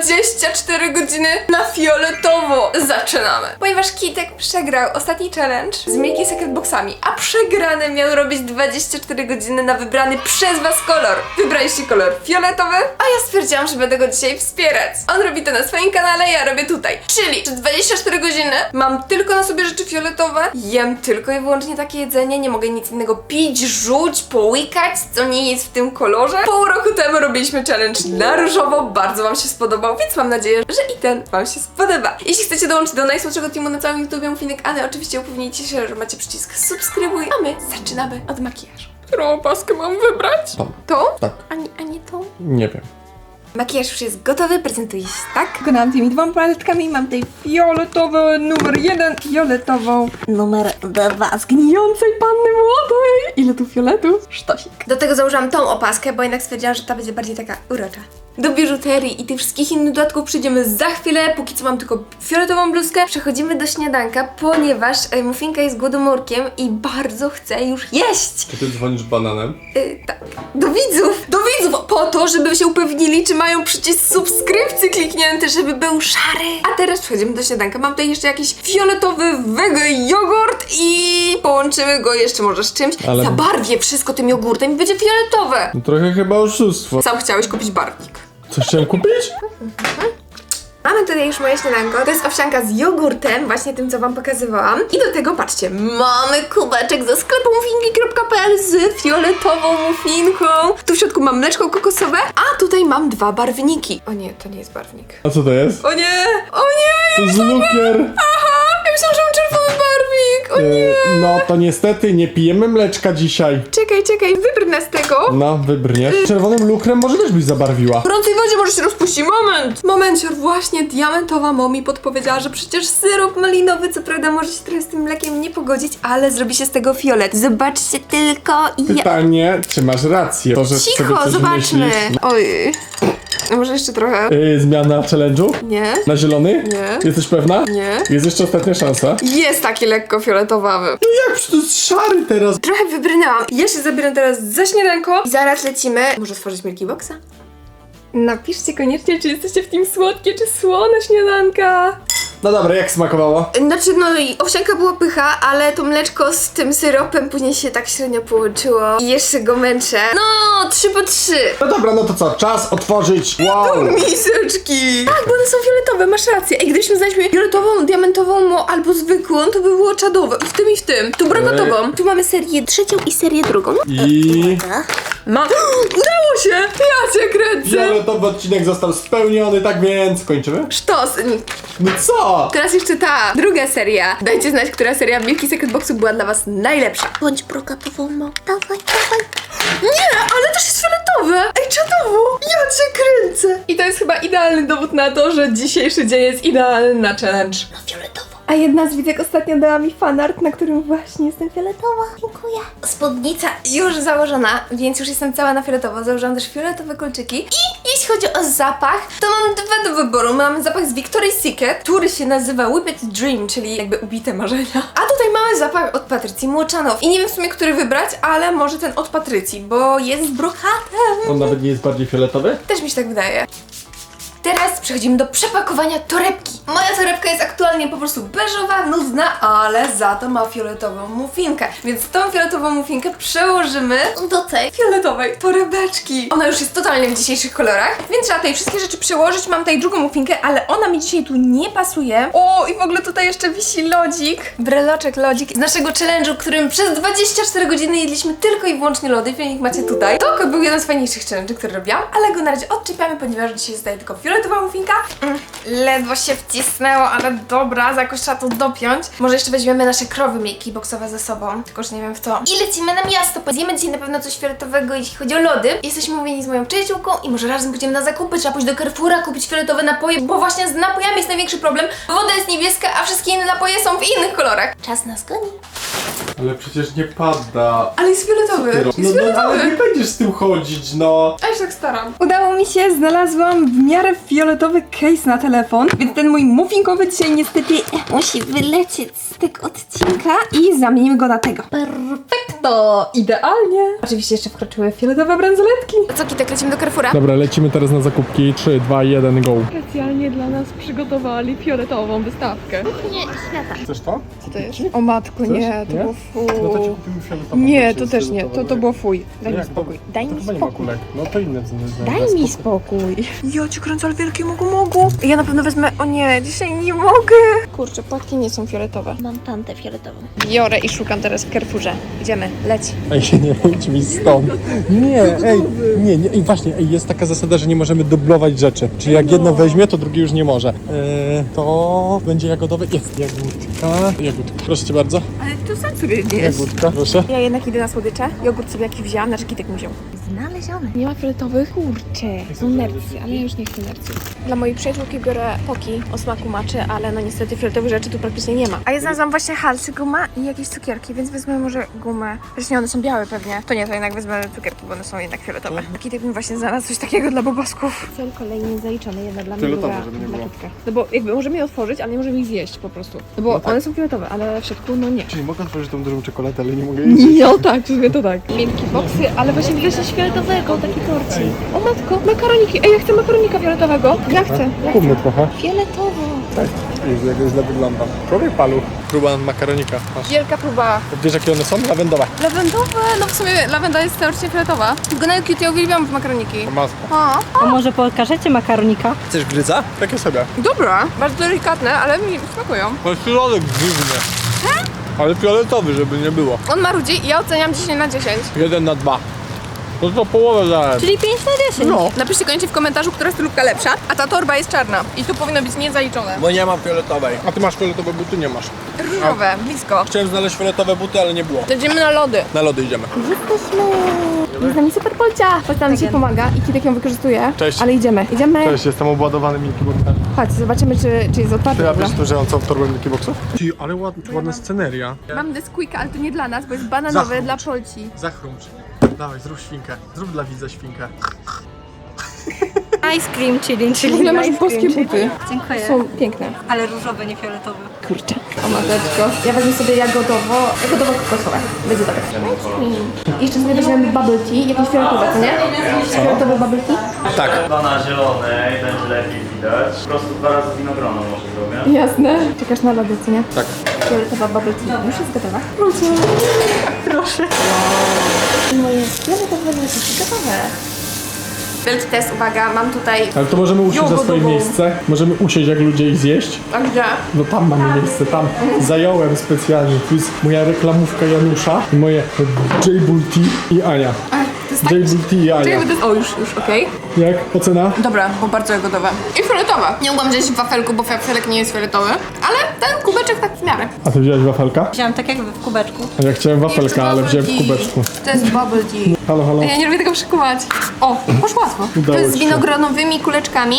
24 godziny na fioletowo zaczynamy. Ponieważ Kitek przegrał ostatni challenge z Milky Secret Boxami, a przegrany miał robić 24 godziny na wybrany przez was kolor. Wybraliście kolor fioletowy, a ja stwierdziłam, że będę go dzisiaj wspierać. On robi to na swoim kanale, ja robię tutaj. Czyli przez 24 godziny mam tylko na sobie rzeczy fioletowe, jem tylko i wyłącznie takie jedzenie, nie mogę nic innego pić, rzuć, połykać, co nie jest w tym kolorze. Pół roku temu robiliśmy challenge na różowo, bardzo wam się spodobał, więc mam nadzieję, że i ten wam się spodoba. Jeśli chcecie dołączyć do najsłodszego teamu na całym YouTube, Mufinek Anny, oczywiście upewnijcie się, że macie przycisk subskrybuj, a my zaczynamy od makijażu. Którą opaskę mam wybrać? Tą. Tą? Tak. A nie, a nie tą? Nie wiem. Makijaż już jest gotowy, prezentuje się tak. Wykonałam tymi dwoma paleteczkami, mam tutaj fioletowy numer jeden, fioletową numer dwa z gnijącej panny młodej. Ile tu fioletu? Sztosik. Do tego założyłam tą opaskę, bo jednak stwierdziłam, że ta będzie bardziej taka urocza. Do biżuterii i tych wszystkich innych dodatków przyjdziemy za chwilę, póki co mam tylko fioletową bluzkę. Przechodzimy do śniadanka, ponieważ e, Muffinka jest głodomorkiem i bardzo chce już jeść. Czy ty dzwonisz bananem? Y, tak. Do widzów! Do widzów! Po to, żeby się upewnili, czy mają przycisk subskrypcji kliknięty, żeby był szary. A teraz przechodzimy do śniadanka. Mam tutaj jeszcze jakiś fioletowy wege jogurt i połączymy go jeszcze może z czymś. Ale- Zabarwię wszystko tym jogurtem i będzie fioletowe. No trochę chyba oszustwo. Sam chciałeś kupić barwnik. Co chciałem kupić? Mamy tutaj już moje śniadanko. To jest owsianka z jogurtem, właśnie tym, co wam pokazywałam. I do tego, patrzcie, mamy kubeczek ze sklepu muffinki.pl z fioletową muffinką. Tu w środku mam mleczko kokosowe, a tutaj mam dwa barwniki. O nie, to nie jest barwnik. A co to jest? O nie! O nie! To z lukier. Aha! Ja myślałam, że mam czerwony barwnik! O nie! E, No to niestety nie pijemy mleczka dzisiaj. Czekaj, czekaj, wybrnę z tego. No, wybrniesz. Czerwonym lukrem może też byś zabarwiła. W gorącej wodzie może się rozpuści. Moment! Momencie, właśnie diamentowa momi podpowiedziała, że przecież syrop malinowy, co prawda może się trochę z tym mlekiem nie pogodzić, ale zrobi się z tego fiolet. Zobaczcie tylko i ja... Pytanie, czy masz rację? To, że sobie Cicho, coś zobaczmy. myślisz. Oj. A może jeszcze trochę? Yy, zmiana challenge'u? Nie. Na zielony? Nie. Jesteś pewna? Nie. Jest jeszcze ostatnia szansa. Jest taki lekko fioletowawy. No jak? Przecież to jest szary teraz. Trochę wybrnęłam. Ja się zabieram teraz za śniadanko i zaraz lecimy. Może stworzyć Milky Boxa? Napiszcie koniecznie, czy jesteście w tym słodkie, czy słone śniadanka. No dobra, jak smakowało? Znaczy, no i owsianka była pycha, ale to mleczko z tym syropem później się tak średnio połączyło i jeszcze go męczę. No, trzy po trzy. No dobra, no to co? Czas otworzyć. Wow! Miseczki! Tak, bo one są fioletowe, masz rację. Ej, gdybyśmy znaleźli fioletową, diamentową mo, albo zwykłą, to by było czadowe. I w tym, i w tym. Tu brokatową. Tu mamy serię trzecią i serię drugą. I... Ma... Udało się! Ja cię kręcę! Fioletowy odcinek został spełniony, tak więc kończymy? Sztos! No co? Teraz jeszcze ta druga seria. Dajcie znać, która seria Milky Secret Boxu była dla was najlepsza. Bądź brokatową mo. Dawaj, dawaj. Nie, ale też jest fioletowe! Ej, czadowo! Ja cię kręcę! I to jest chyba idealny dowód na to, że dzisiejszy dzień jest idealny na challenge. No fioletowo. A jedna z widzek ostatnio dała mi fanart, na którym właśnie jestem fioletowa. Dziękuję. Spódnica już założona, więc już jestem cała na fioletowo. Założyłam też fioletowe kolczyki. I jeśli chodzi o zapach, to mam dwa do wyboru. Mamy zapach z Victoria's Secret, który się nazywa Whipped Dream, czyli jakby ubite marzenia. A tutaj mamy zapach od Patrycji Młoczanow. I nie wiem w sumie, który wybrać, ale może ten od Patrycji, bo jest z brokatem. On nawet nie jest bardziej fioletowy? Też mi się tak wydaje. Teraz przechodzimy do przepakowania torebki. Moja torebka jest aktualnie po prostu beżowa, nudna, ale za to ma fioletową muffinkę. Więc tą fioletową muffinkę przełożymy do tej fioletowej torebeczki. Ona już jest totalnie w dzisiejszych kolorach, więc trzeba tutaj wszystkie rzeczy przełożyć. Mam tutaj drugą muffinkę, ale ona mi dzisiaj tu nie pasuje. O, i w ogóle tutaj jeszcze wisi lodzik. Breloczek lodzik z naszego challenge'u, którym przez 24 godziny jedliśmy tylko i wyłącznie lody. Filmik macie tutaj. To był jeden z fajniejszych challenge'ów, który robiłam, ale go na razie odczepiamy, ponieważ dzisiaj zostaje tylko fioletowa muffinka. Mm, ledwo się wcisnęło, ale dobra, za jakoś trzeba to dopiąć. Może jeszcze weźmiemy nasze krowy Milky Boxowe ze sobą, tylko że nie wiem w to. I lecimy na miasto. Zjemy dzisiaj na pewno coś fioletowego, jeśli chodzi o lody. Jesteśmy umówieni z moją przyjaciółką i może razem pójdziemy na zakupy. Trzeba pójść do Carrefoura, kupić fioletowe napoje, bo właśnie z napojami jest największy problem. Woda jest niebieska, a wszystkie inne napoje są w innych kolorach. Czas nas goni. Ale przecież nie pada. Ale jest fioletowy. No, Jest no ale fioletowy. nie będziesz z tym chodzić, no. A ja się tak staram. Udało mi się, znalazłam w miarę fioletowy case na telefon, więc ten mój muffinkowy dzisiaj niestety musi wylecieć z tego odcinka i zamienimy go na tego. Perfekto! Idealnie! Oczywiście jeszcze wkroczyły fioletowe bransoletki. Co, Kitek, lecimy do Carrefoura? Dobra, lecimy teraz na zakupki. 3, 2, 1, go. Specjalnie dla nas przygotowali fioletową wystawkę. Chcesz to? Co to jest? O matko, nie, to Nie? było fuj. No to ci kupimy fioletową. Nie, to też nie, to, to było fuj. Daj mi Jak to? spokój. Daj To mi nie spokój. kulek. No to inne z Daj mi spokój. Ja cię kręcę, ale wielkie mogu mogu. Ja na pewno wezmę, o nie, dzisiaj nie mogę. Kurczę, płatki nie są fioletowe. Mam tantę fioletową. Biorę i szukam teraz w Carrefourze. Idziemy, leć. Ej, nie idź mi stąd. Nie, ej, nie, nie, ej, właśnie, ej, jest taka zasada, że nie możemy dublować rzeczy. Czyli jak jedno weźmie, to drugie już nie może. Eee, to będzie jagodowe. Jest jagódka. Jagódka. Proszę cię bardzo. Ale tu sam sobie nie Jagódka, proszę. Ja jednak idę na słodycze. Jogurt sobie jakiś wzięłam, znaczy Kitek mi wziął. Znalezione. Nie ma fioletowych? Kurczę, są nercy, ale ja już nie chcę nerców. Dla mojej przyjaciółki biorę poki o smaku maczy, ale no niestety fioletowych rzeczy tu praktycznie nie ma. A ja znalazłam właśnie halsy, guma i jakieś cukierki, więc wezmę może gumę. Zresztą one są białe pewnie. To nie, to jednak wezmę cukierki, bo one są jednak fioletowe. Kitek mi właśnie znalazł coś takiego dla bobosków. Cel kolejny zaliczony, jedna dla mnie, Fioletowe, druga żeby nie dla było. Kitka. No bo jakby możemy je otworzyć, ale nie możemy ich zjeść po prostu. No bo one są fioletowe, ale w środku no nie. Czyli mogę otworzyć tą dużą czekoladę, ale nie mogę jej zjeść. No tak, w sumie to tak. Miękkie boksy, ale właśnie widać Coś fioletowego, taki torcik. O matko, makaroniki. Ej, ja chcę makaronika fioletowego. Ja chcę. Ja Kummy trochę. Fioletowo. Tak. Jezu, jak źle wygląda. Człowiek paluch. Próba makaronika. Masz. Wielka próba. Wiesz jakie one są? Lawendowe. Lawendowe, no w sumie lawenda jest teoretycznie fioletowa. Tylko na cute ja uwielbiam makaroniki. Maska. O, A może pokażecie makaronika? Chcesz gryza? Takie sobie. dobra. Bardzo delikatne, ale mi smakują. To jest środek dziwny. Ale fioletowy, żeby nie było. On marudzi i ja oceniam 10 na 10. Jeden na dwa. No to połowę dałem. Czyli 5 na 10. No. Napiszcie koniecznie w komentarzu, która stylówka lepsza, a ta torba jest czarna. I tu powinno być niezaliczone. Bo nie mam fioletowej. A ty masz fioletowe buty? Nie masz. Różowe, blisko. Chciałem znaleźć fioletowe buty, ale nie było. Jedziemy na lody. Na lody idziemy. Jest z nami super polcia. Chodź tam ci pomaga i Kitek ją wykorzystuje. Cześć. Ale idziemy. Idziemy. Cześć, jestem obładowany Boxem. Chodź, zobaczymy, czy, czy jest otwarty. Ty, a Dobra. wiesz że on całą torbę Milky Boxów? Ty, ale ład, ładna sceneria. Mam Nesquika, ale to nie dla nas, bo jest bananowy Zachrumcz. dla Polci. Zachrumcz. Dawaj, zrób świnkę. Zrób dla widza świnkę. Ice cream chilling, czyli ogóle masz boskie buty. Dziękuję. Są piękne. Ale różowe, nie fioletowe. Kurczę. O mateczko. Ja wezmę sobie jagodowo, jagodowo kokosowe. Będzie dobre. I jeszcze sobie weźmiemy bubble tea, jakieś fioletowe, co nie? Fioletowe bubble tea? Tak. Chyba na zielonej będzie lepiej widać. Po prostu dwa razy winogrono może zrobię. Jasne. Czekasz na lody, co nie? Tak. Fioletowa bubble tea. Już jest gotowa. Proszę. Proszę. Moje fioletowe lody są gotowe. Wielki test, uwaga, mam tutaj... Ale to możemy usiąść za swoje miejsce. Możemy usiąść jak ludzie i zjeść. A gdzie? No tam mamy miejsce, tam zająłem specjalnie. Tu jest moja reklamówka Janusza i moje J-Bull Tea i Ania. A, to jest tak... To jest... O, już, już, okej. Jak? Ocena? Dobra, bo bardzo jagodowe. I fioletowe. Nie mogłam wziąć w wafelku, bo wafelek nie jest fioletowy. Ale ten kubeczek tak w miarę. A ty wziąłeś wafelka? Wziąłem tak jak w kubeczku. A ja chciałem wafelka, ale wziąłem w kubeczku. To jest bubble tea. Halo, halo. Ja nie lubię tego przykuwać. O, poszło łatwo. Udało to jest z ci się. winogronowymi kuleczkami.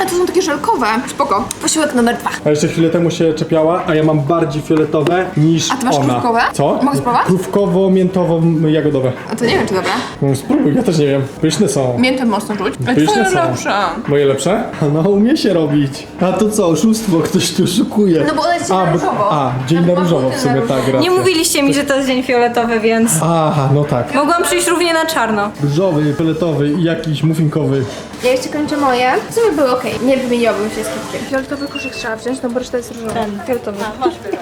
A to są takie żelkowe. Spoko. Posiłek numer dwa. A jeszcze chwilę temu się czepiała, a ja mam bardziej fioletowe niż A ty masz ona. krówkowe? Co? Mogę spróbować? Krówkowo-miętowo-jagodowe. A to nie wiem, czy dobre. No spróbuj, ja też nie wiem. Pyszne są. Miętę mocno czuć. Ale Pyszne twoje są. lepsze. Moje lepsze? No umie się robić. A to co, oszustwo, ktoś tu szukuje. No bo one jest a, na bo- różowo. A, dzień na różowo w sumie, tak, racja. Nie mówiliście mi, że to jest dzień fioletowy, więc Aha, no tak. mogłam przyjść równie na czarno. Różowy, fioletowy i jakiś muffinkowy. Ja jeszcze kończę moje. W sumie były okej. Nie wymieniłabym się z kitkiem. Fioletowy koszyk trzeba wziąć, no bo reszta jest różowa. Ten. Fioletowy.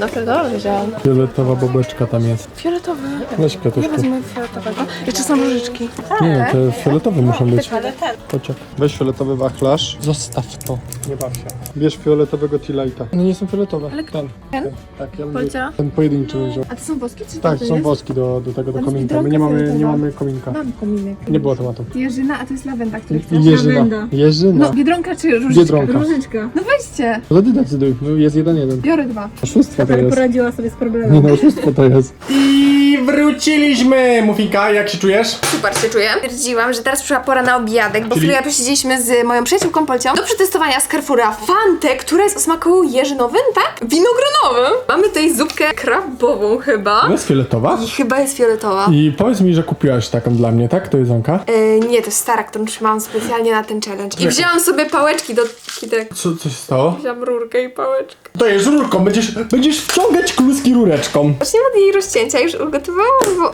No fioletowy wziąłam. Fioletowa bobeczka tam jest. Fioletowy. Weź Ja kwiatuszku. wezmę fioletowego. Jeszcze są różyczki. Nie, te fioletowe muszą być. Ale ten. Kociak. Weź fioletowy wachlarz. Zostaw to. Nie baw się. Bierz fioletowego T-Lighta. No nie są fioletowe. Ale ten. ten? Tak, ja Polcia? ten pojedynczy bym wziął. A to są woski, czy Tak, to są jest? woski do, do tego, do kominka. My nie mamy, nie mamy kominka. Mam kominek. Nie było tematu. Jerzyna, a to jest lawenda, który chcesz? Lawenda. Jerzyna. No, biedronka czy różyczka? Biedronka. Różyczka. No weźcie. No ty decyduj. No jest jeden jeden. Biorę dwa. Oszustwo to Super jest. poradziła sobie z Nie problemem. no, oszustwo to jest. I Wróciliśmy! Mufinka, jak się czujesz? Super się czuję. Stwierdziłam, że teraz przyszła pora na obiadek, bo Czyli- chwilę posiedzieliśmy z moją przyjaciółką Polcią do przetestowania z Carrefoura Fantę, która jest o smaku jeżynowym, tak? Winogronowym. Mamy tutaj zupkę krabową chyba. Jest fioletowa? I chyba jest fioletowa. I powiedz mi, że kupiłaś taką dla mnie, tak? To jedzonka? E, nie, to jest stara, którą trzymałam specjalnie na ten challenge. I wzięłam sobie pałeczki do kitek. Co, co się stało? Wziąłam rurkę i pałeczkę. To jest rurką, będziesz, będziesz wciągać kluski rureczką. Zacznijmy od jej rozcięcia. Już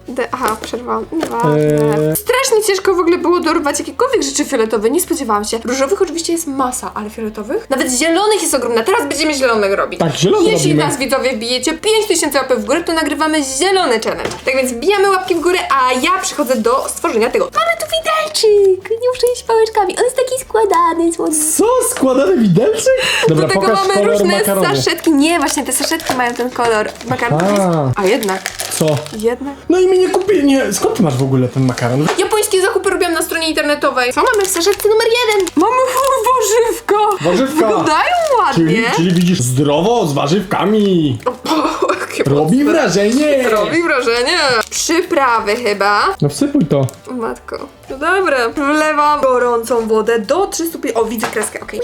De... Aha, przerwałam. Nieważne. Eee. Strasznie ciężko w ogóle było dorwać jakiekolwiek rzeczy fioletowe. Nie spodziewałam się. Różowych oczywiście jest masa, ale fioletowych? Nawet zielonych jest ogromna. Teraz będziemy zielonych robić. Tak, zielone Jeśli robimy. nas widzowie wbijecie 5000 łapek w górę, to nagrywamy zielony challenge. Tak więc wbijamy łapki w górę, a ja przechodzę do stworzenia tego. Mamy tu widelczyk! Nie muszę iść pałeczkami. On jest taki składany, słodki. Co? Składany widelczyk? Dobra, Do tego pokaż mamy kolor różne makaronu. saszetki. Nie, właśnie te saszetki mają ten kolor. Makaron A. jest... A jednak, Co? jednak. No i mi nie kupi... Nie, skąd ty masz w ogóle ten makaron? Japońskie zakupy robiłam na stronie internetowej. Co mamy w saszetce numer jeden? Mamy warzywka! Warzywka. Wyglądają Czyli, ładnie. czyli widzisz zdrowo, z warzywkami. Jakie Robi wrażenie. Robi wrażenie. Przyprawy chyba. No wsypuj to. O, Matko. No dobra. Wlewam gorącą wodę do 3 stopni. O, widzę kreskę, okej.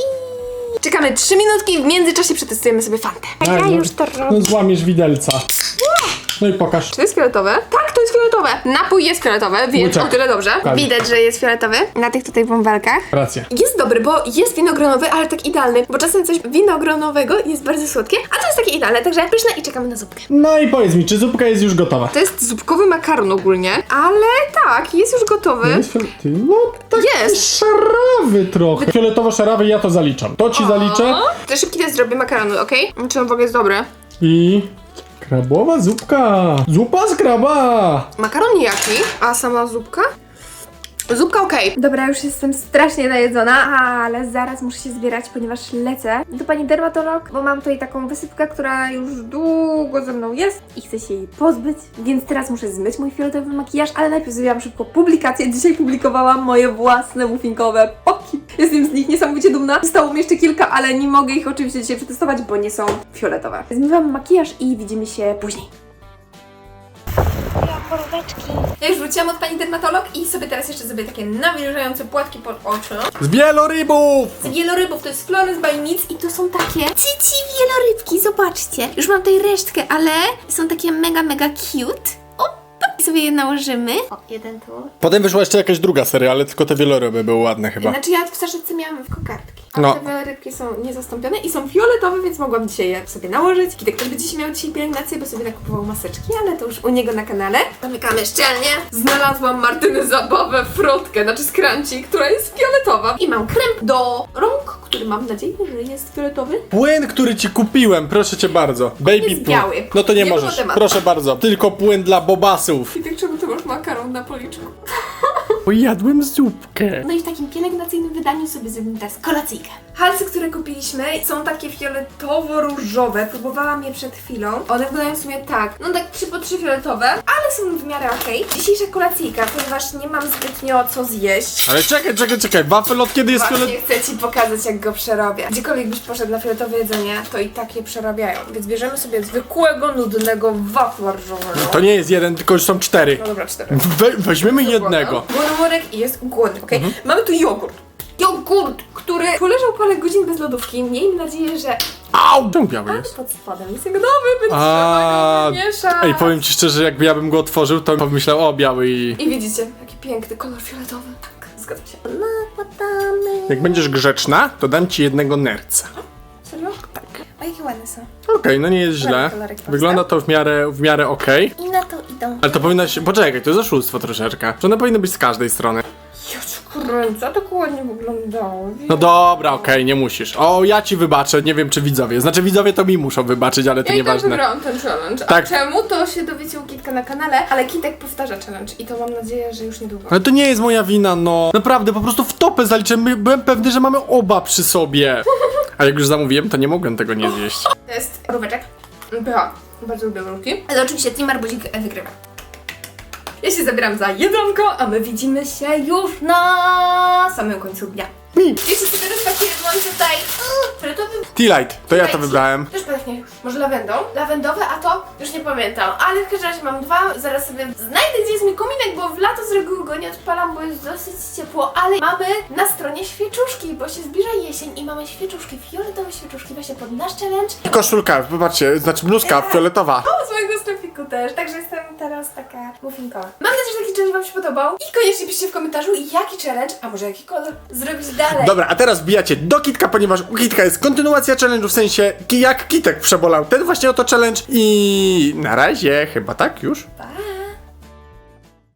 Czekamy 3 minutki, w międzyczasie przetestujemy sobie fantę. A ja no, już to robię. No złamiesz widelca. No i pokaż. Czy to jest fioletowe? Tak, to jest fioletowe. Napój jest fioletowy, więc o tyle dobrze. Tak. Widać, że jest fioletowy na tych tutaj bąbelkach. Racja. Jest dobry, bo jest winogronowy, ale tak idealny, bo czasem coś winogronowego jest bardzo słodkie, a to jest takie idealne, także pyszne i czekamy na zupkę. No i powiedz mi, czy zupka jest już gotowa? To jest zupkowy makaron ogólnie, ale tak, jest już gotowy. Jest No taki Jest. szarawy trochę. Fioletowo-szarawy ja to zaliczam. To ci zaliczę. To szybki test zrobię makaronu, okej? Czy on w ogóle jest dobry? I... Krabowa zupka. Zupa z kraba. Makaron nijaki, a sama zupka? Zupka okej. Dobra, już jestem strasznie najedzona, ale zaraz muszę się zbierać, ponieważ lecę do pani dermatolog, bo mam tutaj taką wysypkę, która już długo ze mną jest i chcę się jej pozbyć, więc teraz muszę zmyć mój fioletowy makijaż, ale najpierw zrobiłam szybko publikację. Dzisiaj publikowałam moje własne muffinkowe poki. Jestem z nich niesamowicie dumna. Zostało mi jeszcze kilka, ale nie mogę ich oczywiście dzisiaj przetestować, bo nie są fioletowe. Zmywam makijaż i widzimy się później. Ja już wróciłam od pani dermatolog i sobie teraz jeszcze zrobię takie nawilżające płatki pod oczy. Z wielorybów. Z wielorybów to jest Florence by Nic i to są takie cici wielorybki, zobaczcie. Już mam tutaj resztkę, ale są takie mega, mega cute. Sobie je nałożymy. O, jeden tu. Potem wyszła jeszcze jakaś druga seria, ale tylko te wieloryby były ładne chyba. Znaczy ja w saszetce miałam w kokardki. A No. te wielorybki są niezastąpione i są fioletowe, więc mogłam dzisiaj je sobie nałożyć. Kitek też będzie dzisiaj miał dzisiaj pielęgnację, bo sobie nakupował maseczki, ale to już u niego na kanale. Zamykamy szczelnie. Znalazłam Martyny zabawę frotkę, znaczy scrunchie, która jest fioletowa. I mam krem do rąk, który mam nadzieję, że jest fioletowy. Płyn, który ci kupiłem, proszę cię bardzo. Baby jest płyn. biały. No to nie, Nie było możesz. tematu. Proszę bardzo. Tylko płyn dla bobasów. Kitek, czemu ty masz makaron na policzku? Bo jadłem zupkę. No i w takim pielęgnacyjnym wydaniu sobie zrobimy teraz kolacyjkę. Halsy, które kupiliśmy są takie fioletowo-różowe. Próbowałam je przed chwilą. One wyglądają w sumie tak, no tak trzy po trzy fioletowe, ale są w miarę okej. Dzisiejsza kolacyjka, ponieważ nie mam zbytnio co wieść. Ale czekaj, czekaj, czekaj. Wafel od kiedy jest Właśnie fiolet... chcę Ci pokazać, jak go przerobię. Gdziekolwiek byś poszedł na fioletowe jedzenie, to i tak je przerabiają. Więc bierzemy sobie zwykłego, nudnego wafla różowego. To nie jest jeden, tylko już są cztery. No dobra, cztery. We, weźmiemy jednego. Worek i jest głodny, okej? Mamy tu jogurt. Jogurt, który poleżał parę godzin bez lodówki. Miejmy nadzieję, że Au! Czemu biały jest? pod spodem jest nowy, więc A, trzeba go mieszać. Ej, powiem ci szczerze, jakby ja bym go otworzył, to pomyślał, o, biały i... I widzicie, jaki piękny kolor fioletowy. Tak, zgadzam się. Nakładamy. Jak będziesz grzeczna, to dam ci jednego nerca. Serio? Tak. A jakie ładne są. Okej, no nie jest źle. kolorek. Wygląda to w miarę, w miarę okej. I na to idą. Ale to powinno się... Poczekaj, to jest oszustwo troszeczkę. Że one powinny być z każdej strony. Ja cię kręcę, a tak ładnie wyglądało. No dobra, okej, nie musisz. O, ja ci wybaczę, nie wiem czy widzowie. Znaczy widzowie to mi muszą wybaczyć, ale to Ja i tak nieważne. wygrałam ten challenge. Tak. A czemu? To się dowiecie u Kitka na kanale, ale Kitek powtarza challenge i to mam nadzieję, że już niedługo. Ale to nie jest moja wina, no. Naprawdę, po prostu w topę zaliczyłem. Byłem pewny, że mamy oba przy sobie. A jak już zamówiłem, to nie mogłem tego nie zjeść. To jest róweczek. Pycha. Bardzo lubię mrówki. Ale oczywiście Team Arbuzik wygrywa. Ja się zabieram za jedzonko, a my widzimy się już na samym końcu dnia. Jeszcze sobie rozpakuję, mam tutaj fioletowy Tea Light, to ja to wybrałem. Też pachnie może lawendą. Lawendowe, a to już nie pamiętam. Ale w każdym razie mam dwa. Zaraz sobie znajdę, gdzie jest mój kominek, bo w lato z reguły go nie odpalam, bo jest dosyć ciepło. Ale mamy na stronie świeczuszki, bo się zbliża jesień i mamy świeczuszki, fioletowe świeczuszki właśnie pod nasz challenge. Koszulka, wybaczcie, znaczy bluzka fioletowa. O, z mojego sklepiku też, także jestem teraz taka muffinkowa. Mam nadzieję, że taki challenge Wam się podobał i koniecznie piszcie w komentarzu, jaki challenge, a może jaki kolor zrobić dalej. Dobra, a teraz wbijacie do Kitka, ponieważ u Kitka jest kontynuacja challenge'u, w sensie jak Kitek przebolał ten właśnie oto challenge i na razie chyba tak już. Pa!